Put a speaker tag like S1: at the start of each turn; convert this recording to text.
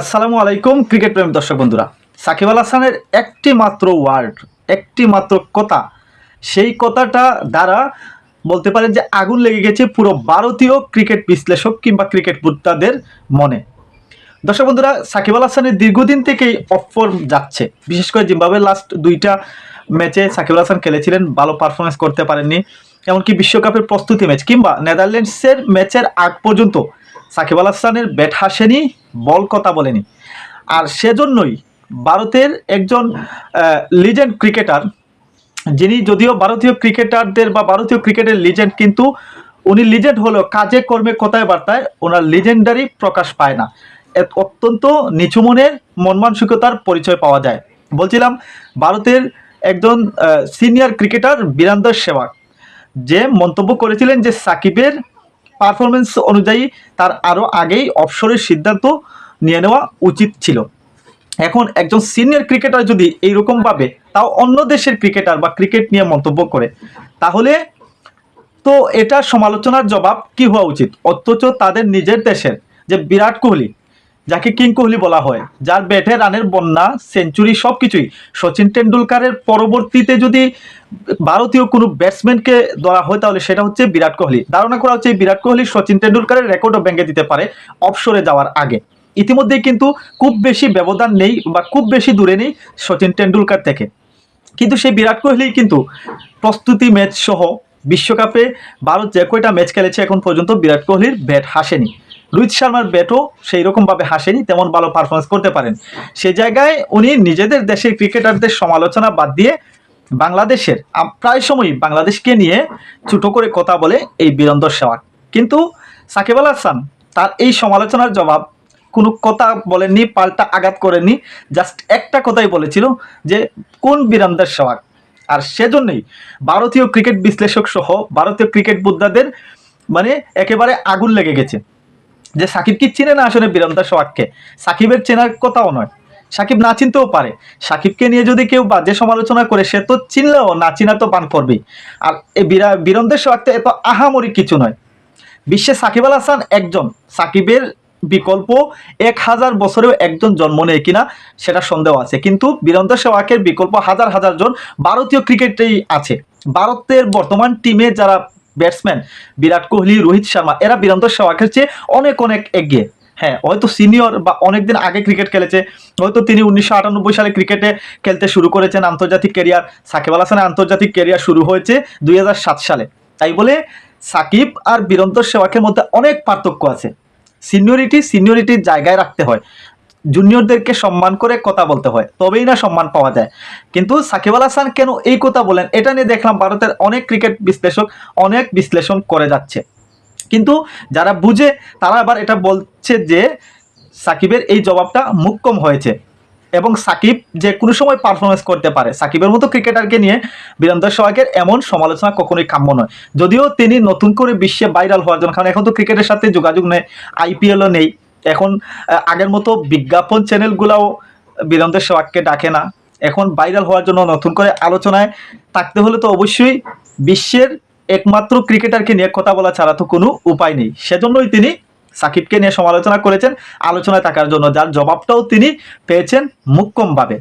S1: আসসালামু আলাইকুম, ক্রিকেট প্রেমী দর্শক বন্ধুরা। সাকিব আল হাসানের একটি মাত্র ওয়ার্ড একটি মাত্র কথা। সেই কথাটা দ্বারা বলতে পারেন যে আগুন লেগে গেছে পুরো ভারতীয় ক্রিকেট বিশ্লেষক কিংবা ক্রিকেট ভোক্তাদের মনে। দর্শক বন্ধুরা, সাকিব আল হাসানের দীর্ঘদিন থেকেই অফর যাচ্ছে। বিশেষ করে জিম্বাবুয়ের লাস্ট দুইটা ম্যাচে সাকিব আল হাসান খেলেছিলেন, ভালো পারফরমেন্স করতে পারেননি। এমনকি বিশ্বকাপের প্রস্তুতি ম্যাচ কিংবা নেদারল্যান্ডসের ম্যাচের আগ পর্যন্ত সাকিব আল হাসানের ব্যাট হাসেনি, বল কথা বলেনি। আর সেজন্যই ভারতের একজন লিজেন্ড ক্রিকেটার যিনি যদিও ভারতীয় ক্রিকেটারদের বা ভারতীয় ক্রিকেটের লিজেন্ড কিন্তু উনি লিজেন্ড হলেও কাজে, কর্মে, কথায়, বার্তায় ওনার লিজেন্ডারি প্রকাশ পায় না। অত্যন্ত নিচু মনের, মন মানসিকতার পরিচয় পাওয়া যায়। বলছিলাম, ভারতের একজন সিনিয়র ক্রিকেটার বীরান্দর সেবাগ, যে মন্তব্য করেছিলেন যে সাকিবের পারফরমেন্স অনুযায়ী তার আরও আগেই অবসরের সিদ্ধান্ত নিয়ে নেওয়া উচিত ছিল। এখন একজন সিনিয়র ক্রিকেটার যদি এইরকমভাবে তাও অন্য দেশের ক্রিকেটার বা ক্রিকেট নিয়ে মন্তব্য করে, তাহলে তো এটা সমালোচনার জবাব কি হওয়া উচিত? অথচ তাদের নিজের দেশের যে বিরাট কোহলি যাকে কিং কোহলি বলা হয়, যার ব্যাটে রানের বন্যা, সেঞ্চুরি সব কিছুই সচিন টেন্ডুলকারের পরবর্তীতে যদি ভারতীয় কোনো ব্যাটসম্যানকে ধরা হয়, তাহলে সেটা হচ্ছে বিরাট কোহলি। ধারণা করা হচ্ছে বিরাট কোহলি সচিন টেন্ডুলকারের রেকর্ডও ভেঙে দিতে পারে অফসরে যাওয়ার আগে। ইতিমধ্যেই কিন্তু খুব বেশি ব্যবধান নেই বা খুব বেশি দূরে নেই সচিন টেন্ডুলকার থেকে। কিন্তু সেই বিরাট কোহলি কিন্তু প্রস্তুতি ম্যাচ সহ বিশ্বকাপে ভারত যে কয়টা ম্যাচ খেলেছে এখন পর্যন্ত বিরাট কোহলির ব্যাট হাসেনি। রোহিত শর্মার ব্যাটও সেই রকমভাবে হাসেনি, তেমন ভালো পারফরমেন্স করতে পারেন। সেই জায়গায় উনি নিজেদের দেশের ক্রিকেটারদের সমালোচনা বাদ দিয়ে বাংলাদেশের প্রায় সময়ই বাংলাদেশকে নিয়ে ছোটো করে কথা বলে এই বীরন্দর সেওয়াগ কিন্তু সাকিব আল হাসান তার এই সমালোচনার জবাব কোনো কথা বলেননি, পাল্টা আঘাত করেননি জাস্ট একটা কথাই বলেছিল যে, কোন বীরান্দার সেওয়াগ আর সেজন্যই ভারতীয় ক্রিকেট বিশ্লেষক সহ ভারতীয় ক্রিকেট বোদ্ধাদের মানে একেবারে আগুন লেগে গেছে। যে সাকিব কি চিনে না আসলে বীরান্দার সোহাগকে? সাকিবের চেনার কথাও নয়। সাকিব না চিনতেও পারে। সাকিবকে নিয়ে যদি কেউ বাজে সমালোচনা করে, সে তো চিনলেও না চিনা তো পান করবেই আর এই বীরা বীরন্দের সোহাগতে এত আহামরি কিছু নয়। বিশ্বে সাকিব আল হাসান একজন। সাকিবের বিকল্প এক হাজার বছরেও একজন জন্ম নেয় কিনা, সেটা সন্দেহ আছে। কিন্তু বীরেন্দ্র সেওয়াকের বিকল্প হাজার হাজার জন ভারতীয় ক্রিকেটেই আছে। ভারতের বর্তমান টিমে যারা ব্যাটসম্যান বিরাট কোহলি, রোহিত শর্মা, এরা বীরেন্দ্র সেওয়াকের চেয়ে অনেক অনেক এগিয়ে। হ্যাঁ হয়তো সিনিয়র বা অনেকদিন আগে ক্রিকেট খেলেছে। হয়তো তিনি উনিশশো আটানব্বই সালে ক্রিকেটে খেলতে শুরু করেছেন আন্তর্জাতিক কেরিয়ার সাকিব আল হাসানের আন্তর্জাতিক কেরিয়ার শুরু হয়েছে দুই হাজার সাত সালে। তাই বলে সাকিব আর বীরন্ত সেওয়াকের মধ্যে অনেক পার্থক্য আছে। সিনিয়রিটি সিনিয়রিটির জায়গায় রাখতে হয়। জুনিয়রদেরকে সম্মান করে কথা বলতে হয়, তবেই না সম্মান পাওয়া যায়। কিন্তু সাকিব আল হাসান কেন এই কথা বলেন, এটা নিয়ে দেখলাম ভারতের অনেক ক্রিকেট বিশ্লেষক অনেক বিশ্লেষণ করে যাচ্ছে। কিন্তু যারা বুঝে, তারা আবার এটা বলছে যে সাকিবের এই জবাবটা মুখ্যম হয়েছে। এবং সাকিব যে কোনো সময় পারফরমেন্স করতে পারে, সাকিবের মতো ক্রিকেটারকে নিয়ে বীরেন্দ্র সেওয়াগের এমন সমালোচনা কখনোই কাম্য নয়। যদিও তিনি নতুন করে বিশ্বে ভাইরাল হওয়ার জন্য, কারণ এখন তো ক্রিকেটের সাথে যোগাযোগ নেই আইপিএলও নেই। এখন আগের মতো বিজ্ঞাপন চ্যানেলগুলোও বীরেন্দ্র সবাককে ডাকে না। এখন ভাইরাল হওয়ার জন্য নতুন করে আলোচনায় থাকতে হলে তো অবশ্যই বিশ্বের একমাত্র ক্রিকেটারকে নিয়ে কথা বলা ছাড়া তো কোনো উপায় নেই। সেজন্যই তিনি সাকিবকে নিয়ে সমালোচনা করেছেন, আলোচনায় থাকার জন্য। যার জবাবটাও তিনি পেয়েছেন মুখ্যমভাবে